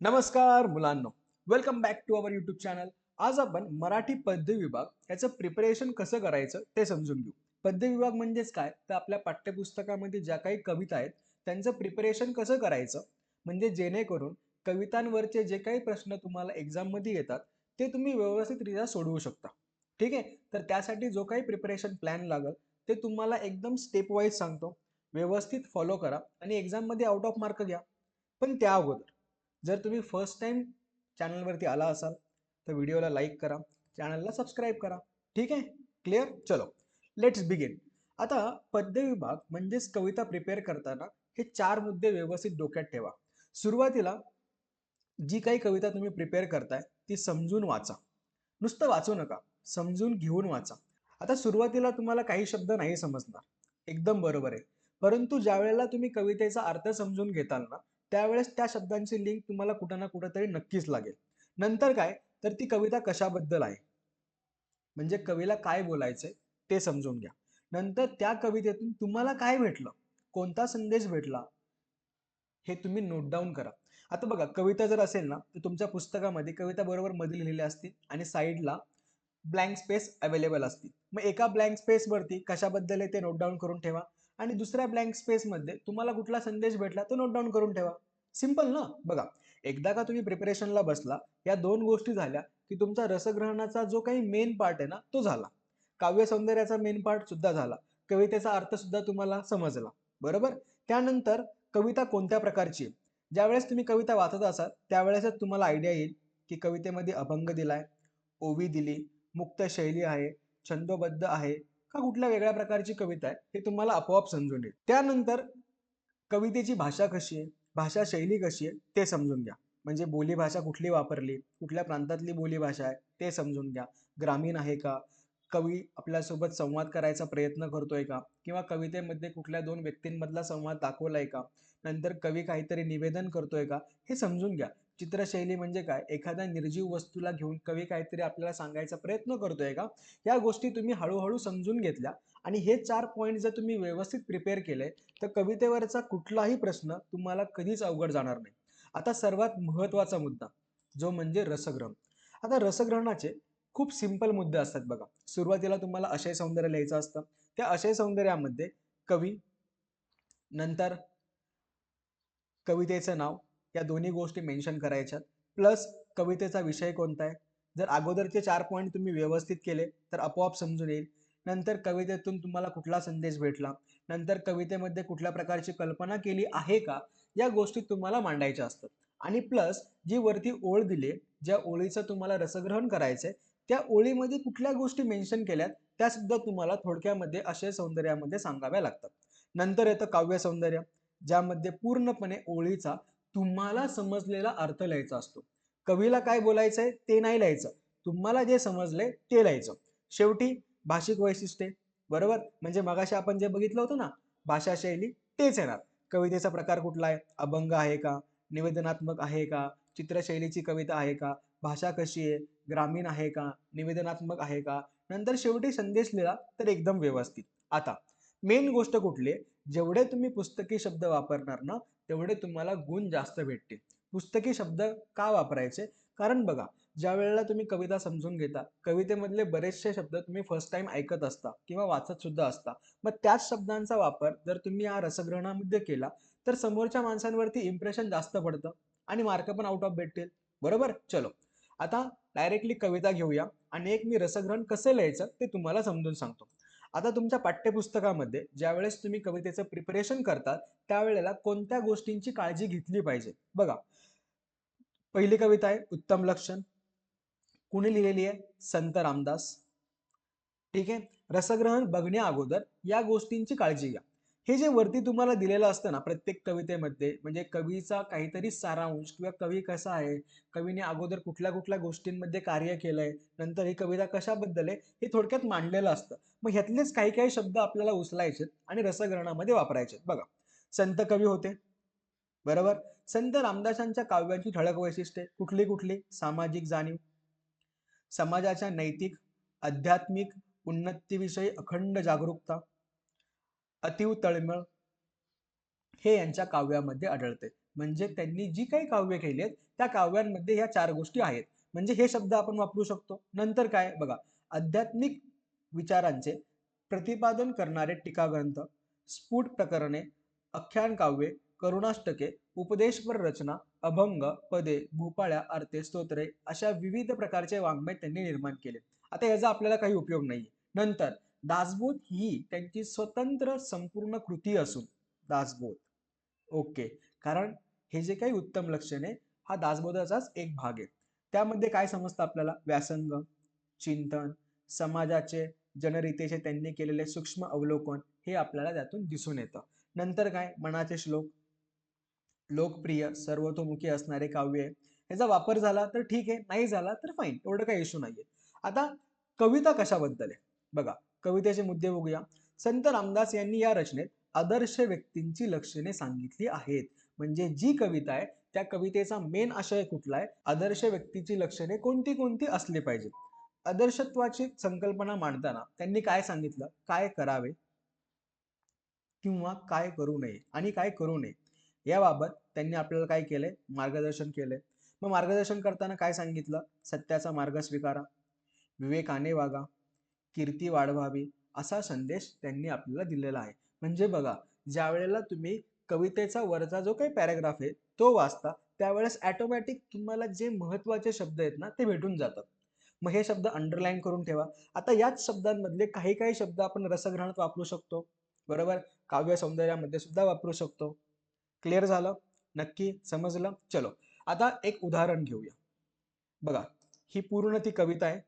नमस्कार मुलांनो. Welcome back to our YouTube channel आज आपण मराठी पद्य विभाग याचं प्रिपरेशन कसं करायचं ते समजून घेऊ. पद्य विभाग म्हणजेच काय? तर आपल्या पाठ्यपुस्तकामध्ये ज्या काही कविता आहेत त्यांचं प्रिपरेशन कसं करायचं? म्हणजे जेणेकरून कवितांवरचे जे काही प्रश्न तुम्हाला एक्झाममध्ये येतात ते तुम्ही व्यवस्थितरित्या सोडवू शकता. ठीक आहे? तर त्यासाठी जो काही प्रिपरेशन प्लॅन लागेल ते तुम्हाला एकदम स्टेप वाईज सांगतो. व्यवस्थित फॉलो करा आणि एक्झाममध्ये आउट ऑफ मार्क घ्या. पण त्या अगोदर जर तुम्ही फर्स्ट टाइम चॅनलवरती आला असाल तर व्हिडिओला लाईक करा चॅनलला सबस्क्राईब करा. ठीक आहे? क्लिअर चलो. लेट्स बिगिन आता पद्य विभाग म्हणजेच कविता प्रिपेअर करताना हे चार मुद्दे व्यवस्थित डोक्यात ठेवा. सुरुवातीला जी काही कविता तुम्ही प्रिपेअर करताय ती समजून वाचा. नुसतं वाचू नका. समजून घेऊन वाचा. आता सुरुवातीला तुम्हाला काही शब्द नाही समजणार. एकदम बरोबर आहे. परंतु ज्या वेळेला तुम्ही कवितेचा अर्थ समजून घेताल ना त्यावेळेस त्या शब्दांची लिंक तुम्हाला कुठं ना कुठंतरी नक्कीच लागेल. नंतर काय? तर ती कविता कशाबद्दल आहे? म्हणजे कवीला काय बोलायचंय? ते समजून घ्या. नंतर त्या कवितेतून तुम्हाला काय भेटलं? कोणता संदेश भेटला? हे तुम्ही नोट डाऊन करा. आता बघा कविता जर असेल ना तर तुमच्या पुस्तकामध्ये कविता बरोबर मध्ये लिहिलेल्या असतील आणि साईडला ब्लँक स्पेस अवेलेबल असतील. मग एका ब्लँक स्पेसवरती कशाबद्दल आहे ते नोट डाऊन करून ठेवा. आणि दुसऱ्या ब्लँक स्पेसमध्ये तुम्हाला कुठला संदेश भेटला तो नोट डाऊन करून ठेवा. सिंपल ना? बघा एकदा का तुम्ही प्रिपरेशनला बसला या दोन गोष्टी झाल्या की तुमचा रसग्रहणाचा जो काही मेन पार्ट आहे ना तो झाला. काव्य सौंदर्याचा मेन पार्ट सुद्धा झाला. कवितेचा अर्थ सुद्धा तुम्हाला समजला. बरोबर? त्यानंतर कविता कोणत्या प्रकारची आहे? ज्यावेळेस तुम्ही कविता वाचत असाल त्यावेळेसच तुम्हाला आयडिया येईल की कवितेमध्ये अभंग दिलाय ओवी दिली मुक्त शैली आहे छंदोबद्ध आहे का कुठल्या वेगळ्या प्रकारची कविता आहे हे तुम्हाला आपोआप समजून येईल. त्यानंतर कवितेची भाषा कशी आहे भाषा शैली कशी आहे ते समजून घ्या. म्हणजे बोलीभाषा कुठली वापरली कुठल्या प्रांतातली बोलीभाषा आहे ते समजून घ्या. ग्रामीण आहे का? कवी आपल्यासोबत संवाद करायचा प्रयत्न करतोय का? किंवा कवितेमध्ये कुठल्या दोन व्यक्तींमधला संवाद दाखवलाय का? नंतर कवी काहीतरी निवेदन करतोय का? हे समजून घ्या. चित्रशैली म्हणजे काय? एखाद्या निर्जीव वस्तूला घेऊन कवी काहीतरी आपल्याला सांगायचा प्रयत्न करतोय का? या गोष्टी तुम्ही हळूहळू समजून घेतल्या आणि हे चार पॉईंट जर तुम्ही व्यवस्थित प्रिपेअर केले तर कवितेवरचा कुठलाही प्रश्न तुम्हाला कधीच अवघड जाणार नाही. आता सर्वात महत्त्वाचा मुद्दा जो म्हणजे रसग्रहण. आता रसग्रहणाचे खूप सिंपल मुद्दे असतात बघा. सुरुवातीला तुम्हाला अशय सौंदर्य लिहायचं असतं. त्या अशय सौंदर्यामध्ये कवी नंतर कवितेचं नाव या दोन्ही गोष्टी मेन्शन करायच्यात. प्लस कवितेचा विषय कोणता आहे? जर अगोदरचे चार पॉईंट तुम्ही व्यवस्थित केले तर आपोआप समजून येईल. नंतर कवितेतून तुम्हाला कुठला संदेश भेटला? नंतर कवितेमध्ये कुठल्या प्रकारची कल्पना केली आहे का? या गोष्टी तुम्हाला मांडायच्या असतात. आणि प्लस जी वरती ओळ दिली ज्या ओळीचं तुम्हाला रसग्रहण करायचंय त्या ओळीमध्ये कुठल्या गोष्टी मेन्शन केल्यात त्या सुद्धा तुम्हाला थोडक्यामध्ये असे सौंदर्यामध्ये सांगाव्या लागतात. नंतर येतं काव्य सौंदर्य ज्यामध्ये पूर्णपणे ओळीचा तुम्हाला समजलेला अर्थ लिहायचा असतो. कवीला काय बोलायचंय? ते नाही लिहायचं. तुम्हाला जे समजलंय ते लिहायचं. शेवटी भाषिक वैशिष्ट्ये बरोबर? म्हणजे मगाशी आपण जे बघितलं होतं ना भाषा शैली तेच येणार. कवितेचा प्रकार कुठला आहे? अभंग आहे का? निवेदनात्मक आहे का? चित्रशैलीची कविता आहे का? भाषा कशी आहे? ग्रामीण आहे का? निवेदनात्मक आहे का? नंतर शेवटी संदेश लिहिला तर एकदम व्यवस्थित. आता मेन गोष्ट कुठली आहे? जेवढे तुम्ही पुस्तकी शब्द वापरणार ना तेवढे तुम्हाला गुण जास्त भेटतील. पुस्तकी शब्द का वापरायचे? कारण बघा ज्या वेळेला तुम्ही कविता समजून घेता कवितेमधले बरेचसे शब्द तुम्ही फर्स्ट टाइम ऐकत असता किंवा वाचत सुद्धा असता. मग त्याच शब्दांचा वापर जर तुम्ही या रसग्रहणामध्ये केला तर समोरच्या माणसांवरती इम्प्रेशन जास्त पडतं आणि मार्क पण आउट ऑफ भेटतील बरोबर? चलो. आता डायरेक्टली कविता घेऊया आणि एक मी रसग्रहण कसं लिहायचं ते तुम्हाला समजून सांगतो. आता तुमच्या पाठ्यपुस्तकामध्ये ज्यावेळेस तुम्ही कवितेचं प्रिपरेशन करतात त्यावेळेला कोणत्या गोष्टींची काळजी घेतली पाहिजे? बघा पहिली कविता आहे उत्तम लक्षण. कुणी लिहिलेली आहे? संत रामदास. ठीक आहे? रसग्रहण बघण्या अगोदर या गोष्टींची काळजी घ्या. हे जे वरती तुम्हाला दिलेलं असतं ना प्रत्येक कवितेमध्ये म्हणजे कवीचा काहीतरी सारांश किंवा कवी कसा आहे कवीने अगोदर कुठल्या कुठल्या गोष्टींमध्ये कार्य केलंय नंतर ही कविता कशाबद्दल आहे हे थोडक्यात मांडलेलं असतं. मग ह्यातलेच काही काही शब्द आपल्याला उचलायचे आणि रसग्रहणामध्ये वापरायचे बघा संत कवी होते. बरोबर? संत रामदासांच्या काव्यांची ठळक वैशिष्ट्ये कुठली कुठली? सामाजिक जाणीव. समाजाच्या नैतिक आध्यात्मिक उन्नतीविषयी अखंड जागरूकता. अतिव तळमळ हे यांच्या काव्यामध्ये आढळते. म्हणजे त्यांनी जी काही काव्य केली आहेत त्या काव्यांमध्ये ह्या चार गोष्टी आहेत. म्हणजे हे शब्द आपण वापरू शकतो. नंतर काय? बघा. आध्यात्मिक विचारांचे प्रतिपादन करणारे टीकाग्रंथ स्फुट प्रकरणे आख्यान काव्ये करुणाष्टके उपदेशपर रचना अभंग पदे भूपाळ्या आरते स्तोत्रे अशा विविध प्रकारचे वाङ्मय त्यांनी निर्माण केले. आता याचा आपल्याला काही उपयोग नाही नंतर दासबोध ही त्यांची स्वतंत्र संपूर्ण कृती असून दासबोध. ओके. कारण हे जे काही उत्तम लक्षण आहे हा दासबोधाचाच एक भाग आहे. त्यामध्ये काय समजतं आपल्याला? व्यासंग चिंतन समाजाचे जनरीतेचे त्यांनी केलेले सूक्ष्म अवलोकन हे आपल्याला त्यातून दिसून येतं. नंतर काय? मनाचे श्लोक. लोकप्रिय सर्वतोमुखी असणारे काव्य आहे. ह्याचा वापर झाला तर ठीक आहे. नाही झाला तर फाईन एवढं काही इश्यू नाहीये. आता कविता कशाबद्दल आहे? बघा. कवितेचे मुद्दे बघूया. संत रामदास यांनी या रचनेत आदर्श व्यक्तींची लक्षणे सांगितली आहेत. म्हणजे जी कविता आहे त्या कवितेचा मेन आशय कुठला आहे आदर्श व्यक्तीची लक्षणे कोणती कोणती असली पाहिजेत? आदर्शत्वाची संकल्पना मांडताना त्यांनी काय सांगितलं? काय करावे? किंवा काय करू नये? आणि काय करू नये? याबाबत त्यांनी आपल्याला काय केलंय? मार्गदर्शन केलंय. मग मार्गदर्शन करताना काय सांगितलं? सत्याचा मार्ग स्वीकारा. विवेकाने वागा. कीर्ती वाढवावी असा संदेश त्यांनी आपल्याला दिलेला आहे. म्हणजे बघा ज्या वेळेला तुम्ही कवितेचा वरचा जो काही पॅराग्राफ आहे तो वाचता त्यावेळेस ॲटोमॅटिक तुम्हाला जे महत्त्वाचे शब्द आहेत ना ते भेटून जातात. मग हे शब्द अंडरलाईन करून ठेवा. आता याच शब्दांमधले काही काही शब्द आपण रसग्रहणात वापरू शकतो. बरोबर? काव्य सौंदर्यामध्ये सुद्धा वापरू शकतो. क्लिअर झालं? नक्की? समजलं? चलो. आता एक उदाहरण घेऊया. बघा ही पूर्ण ती कविता आहे.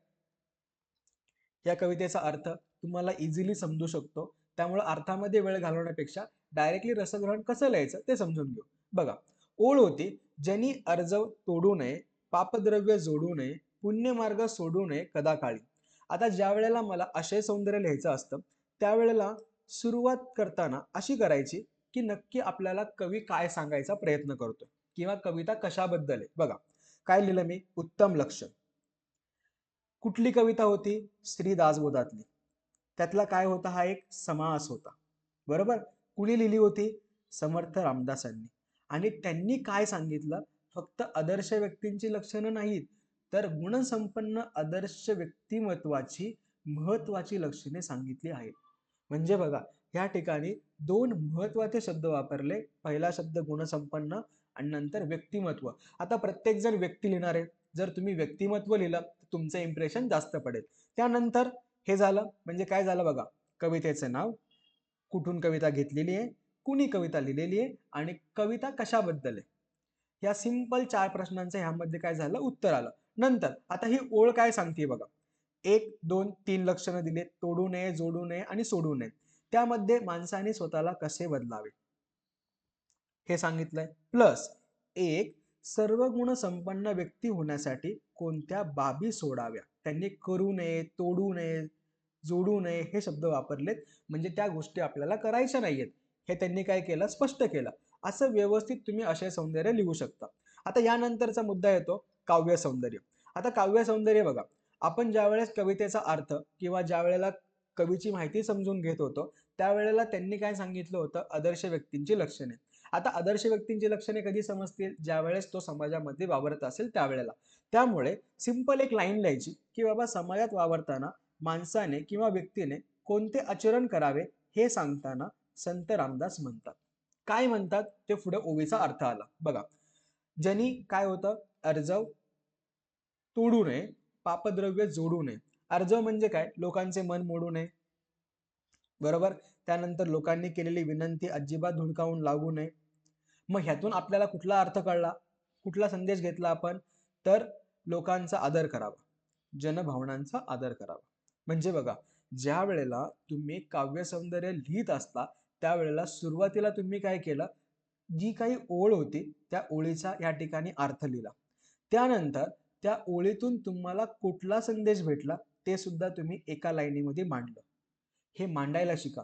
या कवितेचा अर्थ तुम्हाला इझिली समजू शकतो. त्यामुळे अर्थामध्ये वेळ घालवण्यापेक्षा डायरेक्टली रसग्रहण कसं लिहायचं ते समजून घेऊ. बघा ओळ होती ज्यांनी अर्ज तोडू नये पापद्रव्य जोडू नये पुण्यमार्ग सोडू नये कदा काळी आता ज्या वेळेला मला अशय सौंदर्य लिहायचं असतं त्यावेळेला सुरुवात करताना अशी करायची की नक्की आपल्याला कवी काय सांगायचा प्रयत्न करतो किंवा कविता कशाबद्दल आहे. बघा काय लिहिलं मी? उत्तम लक्षण कुठली कविता होती? श्री दासबोधातली त्यातला काय होता? हा एक समास होता. बरोबर? कुणी लिहिली होती? समर्थ रामदासांनी आणि त्यांनी काय सांगितलं? फक्त आदर्श व्यक्तींची लक्षणं नाहीत तर गुणसंपन्न आदर्श व्यक्तिमत्वाची महत्वाची लक्षणे सांगितली आहेत. म्हणजे बघा या ठिकाणी दोन महत्त्वाचे शब्द वापरले. पहिला शब्द गुणसंपन्न आणि नंतर व्यक्तिमत्व. आता प्रत्येक जण व्यक्ती लिहिणार. आहे जर तुम्ही व्यक्तिमत्व लिहिलं तुमचं इम्प्रेशन जास्त पडेल. त्यानंतर हे झालं म्हणजे काय झालं बघा कवितेचं नाव कुठून कविता घेतलेली आहे कुणी कविता लिहिलेली आहे आणि कविता कशाबद्दल आहे. या सिंपल चार प्रश्नांचं ह्यामध्ये काय झालं उत्तर आलं. नंतर आता ही ओळ काय सांगते बघा. एक दोन तीन लक्षणं दिले तोडू नये जोडू नये आणि सोडू नये. त्यामध्ये माणसाने स्वतःला कसे बदलावे? हे सांगितलंय. प्लस एक सर्व गुण संपन्न व्यक्ती होण्यासाठी कोणत्या बाबी सोडाव्या? त्यांनी करू नये तोडू नये जोडू नये हे शब्द वापरलेत. म्हणजे त्या गोष्टी आपल्याला करायच्या नाहीयेत. हे त्यांनी काय केलं? स्पष्ट केलं. असं व्यवस्थित तुम्ही असे सौंदर्य लिहू शकता. आता यानंतरचा मुद्दा येतो काव्य सौंदर्य. आता काव्य सौंदर्य बघा. आपण ज्या वेळेस कवितेचा अर्थ किंवा ज्या वेळेला कवीची माहिती समजून घेत होतो त्यावेळेला त्यांनी काय सांगितलं होतं? आदर्श व्यक्तींची लक्षणे. आता आदर्श व्यक्तींची लक्षणे कधी समजतील? ज्या वेळेस तो समाजामध्ये वावरत असेल त्यावेळेला. त्यामुळे सिंपल एक लाईन लिहायची की बाबा समाजात वावरताना माणसाने किंवा व्यक्तीने कोणते आचरण करावे हे सांगताना संत रामदास म्हणतात. काय म्हणतात? ते पुढे ओवीचा अर्थ आला. बघा. ज्यांनी काय होतं? अर्जव तोडू नये पापद्रव्य जोडू नये. अर्जव म्हणजे काय? लोकांचे मन मोडू नये. बरोबर? त्यानंतर लोकांनी केलेली विनंती अजिबात धुडकावून लागू नये. मग ह्यातून आपल्याला कुठला अर्थ कळला? कुठला संदेश घेतला आपण? तर लोकांचा आदर करावा. जनभावनांचा आदर करावा. म्हणजे बघा ज्या वेळेला तुम्ही काव्य सौंदर्य लिहित असता त्यावेळेला सुरुवातीला तुम्ही काय केलं? जी काही ओळ होती त्या ओळीचा या ठिकाणी अर्थ लिहिला. त्यानंतर त्या ओळीतून तुम्हाला कुठला संदेश भेटला ते सुद्धा तुम्ही एका लाईनीमध्ये मांडलं. हे मांडायला शिका.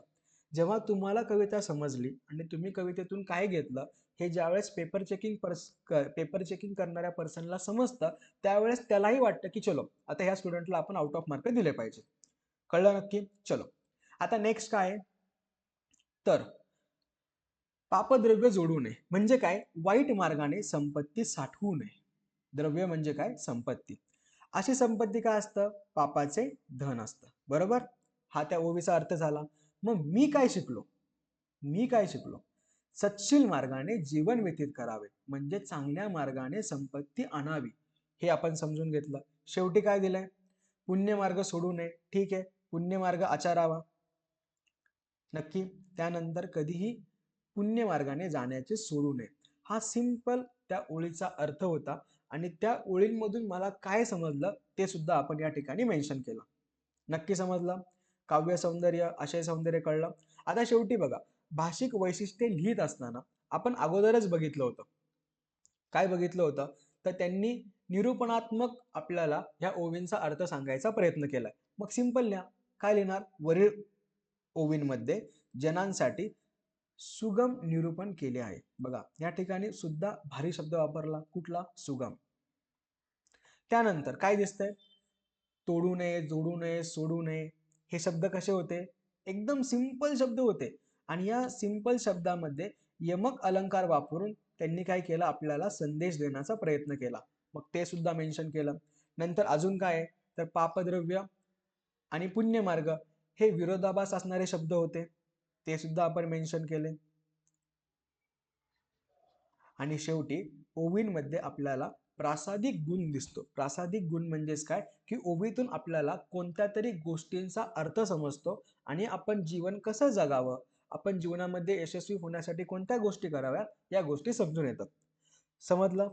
जेव्हा तुम्हाला कविता समजली आणि तुम्ही कवितेतून काय घेतलं हे ज्यावेळेस पेपर चेकिंग पर्स पेपर चेकिंग करणाऱ्या पर्सनला समजतं त्यावेळेस त्यालाही वाटतं की चलो आता ह्या स्टुडंटला आपण आउट ऑफ मार्क दिले पाहिजे. कळलं नक्की? चलो. आता नेक्स्ट काय तर पापद्रव्य जोडू नये. म्हणजे काय? वाईट मार्गाने संपत्ती साठवू नये. द्रव्य म्हणजे काय? संपत्ती. अशी संपत्ती काय असतं? पापाचे धन असतं. बरोबर? हा त्या ओवीचा अर्थ झाला. मग मी काय शिकलो? मी काय शिकलो? सत्शील मार्गाने जीवन व्यतीत करावे. म्हणजे चांगल्या मार्गाने संपत्ती आणावी. हे आपण समजून घेतलं. शेवटी काय दिलंय? पुण्यमार्ग सोडू नये. ठीक आहे. पुण्यमार्ग आचारावा. नक्की. त्यानंतर कधीही पुण्यमार्गाने जाण्याचे सोडू नये. हा सिंपल त्या ओळीचा अर्थ होता आणि त्या ओळींमधून मला काय समजलं ते सुद्धा आपण या ठिकाणी मेन्शन केलं. नक्की समजलं? काव्य सौंदर्य आशय सौंदर्य कळलं? आता शेवटी बघा. भाषिक वैशिष्ट्ये लिहित असताना आपण अगोदरच बघितलं होतं. काय बघितलं होतं? तर त्यांनी निरूपणात्मक आपल्याला ह्या ओवींचा अर्थ सांगायचा प्रयत्न केलाय. मग सिंपल लिहा काय लिहिणार? वरील ओवींमध्ये जनांसाठी सुगम निरूपण केले आहे. बघा या ठिकाणी सुद्धा भारी शब्द वापरला. कुठला? सुगम. त्यानंतर काय दिसतंय? तोडू नये जोडू नये सोडू नये. हे शब्द कसे होते? एकदम सिंपल शब्द होते. आणि या सिंपल शब्दामध्ये यमक अलंकार वापरून त्यांनी काय केलं? आपल्याला संदेश देण्याचा प्रयत्न केला. मग ते सुद्धा मेन्शन केलं. नंतर अजून काय आहे? तर पापद्रव्य आणि पुण्यमार्ग हे विरोधाभास असणारे शब्द होते. ते सुद्धा आपण मेन्शन केले. आणि शेवटी ओवींमध्ये आपल्याला प्रासादिक गुण दिसतो. प्रासादिक गुण म्हणजेच काय? की ओवीतून आपल्याला कोणत्या तरी गोष्टींचा अर्थ समजतो आणि आपण जीवन कसं जगावं? आपण जीवनामध्ये यशस्वी होण्यासाठी कोणत्या गोष्टी कराव्या या गोष्टी समजून येतात. समजलं?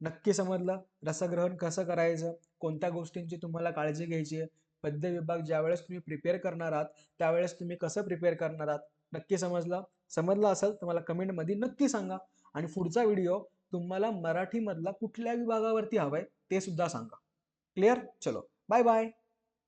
नक्की समजलं? रसग्रहण कसं करायचं? कोणत्या गोष्टींची तुम्हाला काळजी घ्यायची आहे? पद्य विभाग ज्यावेळेस तुम्ही प्रिपेअर करणार आहात त्यावेळेस तुम्ही कसं प्रिपेअर करणार आहात? नक्की समजलं? समजलं असेल तर मला कमेंटमध्ये नक्की सांगा. आणि पुढचा व्हिडिओ तुम्हाला मराठीमधला कुठल्या विभागावरती हवाय ते सुद्धा सांगा. क्लिअर चलो. Bye bye